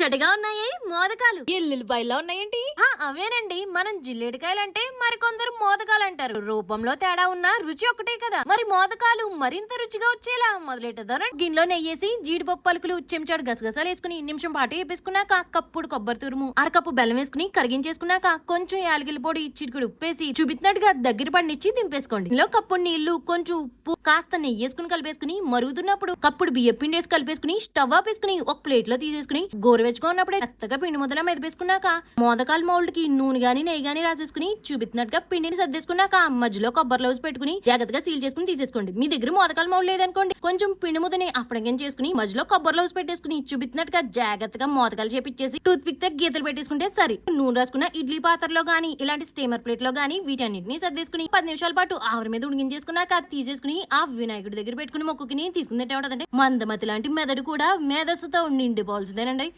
ముచ్చటగా ఉన్నాయి? మోదకాలు. ఎల్లుల్లిపాయలా ఉన్నాయేంటి? ఆ, అవేనండి. మనం జిల్లేడికాయలంటే మరికొందరు మోదకాలంటారు. రూపంలో తేడా ఉన్న రుచి ఒకటే కదా. మరి మోదకాలు మరింత రుచిగా వచ్చేలా? మొదలెట్టదాన గిన్నెలో నెయ్యేసి జీడిపప్పు పలుకులు చెంచాడు గసగసాలు వేసుకుని నిమిషం పాటు వేపేసుకున్నాక కప్పుడు కొబ్బరి తురుము అరకప్పు బెల్లం వేసుకుని కరిగించేసుకున్నాక కొంచెం యాలగిలి పొడి చిటికుడు ఉప్పేసి చూపిస్తున్నట్టుగా దగ్గర పడినిచ్చి దింపేసుకోండి. ఇందులో కప్పుడు నీళ్ళు కొంచెం ఉప్పు కాస్త నెయ్యి వేసుకుని కలిపేసుకుని మరుగుతున్నప్పుడు కప్పుడు బియ్య పిండి వేసి కలిపేసుకుని స్టవ్ ఆపేసుకుని ఒక ప్లేట్లో తీసేసుకుని గోరువెచ్చుగా ఉన్నప్పుడే మెత్తగా పిండి ముద్దలా మెదిపేసుకున్నాక మోదకాల మౌల్డ్కి నూనె గాని నెయ్యి గాని రాసేసుకుని చెప్తున్నట్టుగా పిండిని సర్దేసుకున్నాక మధ్యలో కొబ్బరి లవ్స్ పెట్టుకుని జాగ్రత్తగా సీల్ చేసుకుని తీసేసుకోండి. మీ దగ్గర మోదకాల మౌలు లేదనుకోండి. కొంచెం పిండి ముదని అప్పడంగా చేసుకుని మధ్యలో కొబ్బరి లవ్స్ పెట్టేసుకుని చూపిస్తున్నట్టుగా జాగ్రత్తగా మోదకాలు చేపిచ్చేసి టూత్ పిక్తో గీతలు పెట్టేసుకుంటే సరే. నూనె రాసుకున్న ఇడ్లీ పాత్రలో గానీ ఇలాంటి స్టీమర్ ప్లేట్లో గానీ వీటన్నిటిని సర్దేసుకుని పది నిమిషాల పాటు ఆవిరి మీద ఉడికించేసుకున్నాక తీసేసుకుని ఆ వినాయకుడి దగ్గర పెట్టుకుని మొక్కుకుని తీసుకున్నట్టే ఉంటదండి మందమతి లాంటి మెదడు కూడా మేధస్సుతో నిండిపోవాల్సిందేనండి.